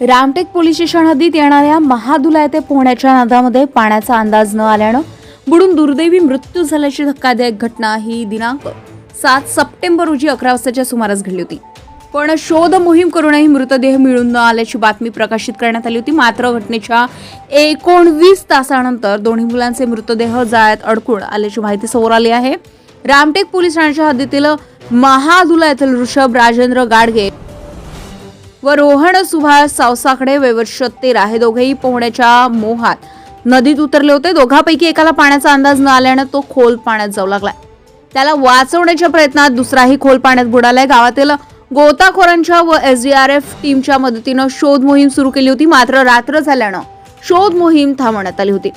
Ramtek police station हद्दीत येणाऱ्या महादुला येथे पोहण्याच्या नादामध्ये पाण्याचा अंदाज न आल्यानं बुडून दुर्दैवी मृत्यू झाल्याची धक्कादायक घटना ही दिनांक सात सप्टेंबर रोजी अकरा वाजताच्या सुमारास घडली होती. पण शोध मोहीम करूनही मृतदेह मिळून न आल्याची बातमी प्रकाशित करण्यात आली होती. मात्र घटनेच्या एकोणवीस तासानंतर दोन्ही मुलांचे मृतदेह जाळ्यात अडकून आल्याची माहिती समोर आली आहे. रामटेक पोलीस ठाण्याच्या हद्दीतील महादुला येथील ऋषभ राजेंद्र गाडगे व रोहन सुभाष सावसाकडे वयवर्ष तेरा हे दोघेही पोहण्याच्या मोहात. नदीत उतरले होते. दोघांपैकी एकाला पाण्याचा अंदाज न आल्यानं तो खोल पाण्यात जाऊ लागलाय त्याला वाचवण्याच्या प्रयत्नात दुसराही खोल पाण्यात बुडालाय. गावातील गोताखोरांच्या व एस डी आर एफ टीमच्या मदतीनं शोध मोहीम सुरू केली होती. मात्र रात्र झाल्यानं शोध मोहीम थांबवण्यात आली होती.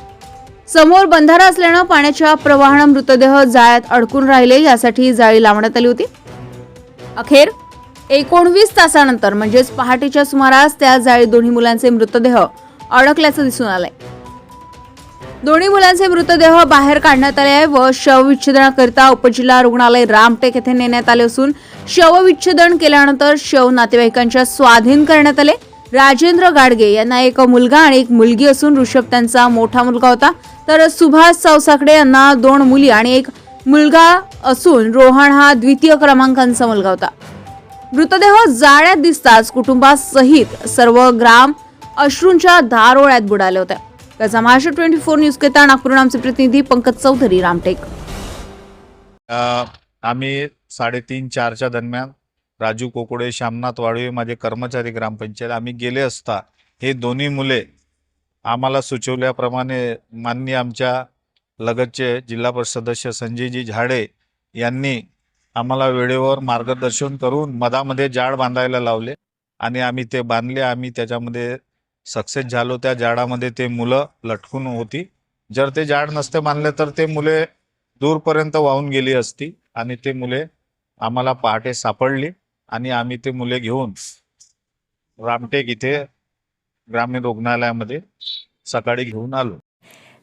समोर बंधारा असल्यानं पाण्याच्या प्रवाहानं मृतदेह जाळ्यात अडकून राहिले. यासाठी जाळी लावण्यात आली होती. अखेर एकोणवीस तासानंतर म्हणजेच पहाटेच्या सुमारास त्या जाळी दोन्ही मुलांचे मृतदेह अडकल्याचं दिसून आलंय. दोन्ही मुलांचे मृतदेह बाहेर काढण्यात आले आहे व शवविच्छेदनाकरिता उपजिल्हा रुग्णालय रामटेक येथे नेण्यात आले असून शवविच्छेदन केल्यानंतर शव नातेवाईकांच्या स्वाधीन करण्यात आले. राजेंद्र गाडगे यांना एक मुलगा आणि एक मुलगी असून ऋषभ त्यांचा मोठा मुलगा होता. तर सुभाष सावसाकडे यांना दोन मुली आणि एक मुलगा असून रोहन हा द्वितीय क्रमांकांचा मुलगा होता. मृतदेह जाळ्यात दिसताच कुटुंबासहित सर्व ग्राम अश्रूंच्या धारोळ्यात बुडाले होते. त्याचा महाराष्ट्र ट्वेंटी फोर न्यूज करता नागपूर आमचे प्रतिनिधी पंकज चौधरी रामटेक. आम्ही साडेतीन चारच्या दरम्यान राजू कोकोडे श्यामनाथ वाळवे माझे कर्मचारी ग्रामपंचायत आम्ही गेले असता हे दोन्ही मुले आम्हाला सुचवल्याप्रमाणे माननीय आमच्या लगतचे जिल्हा परिषद सदस्य संजयजी झाडे यांनी आम्हाला वेळेवर मार्गदर्शन करून मधामध्ये जाळ बांधायला लावले आणि आम्ही ते बांधले. आम्ही त्याच्यामध्ये सक्सेस झालो. त्या जाळामध्ये ते मुलं लटकून होती. जर ते जाड नसते बांधले तर ते मुले दूरपर्यंत वाहून गेली असती आणि ते मुले आम्हाला पहाटे सापडली आणि आम्ही ते मुले घेऊन रामटेक इथे ग्रामीण रुग्णालयामध्ये सकाळी घेऊन आलो.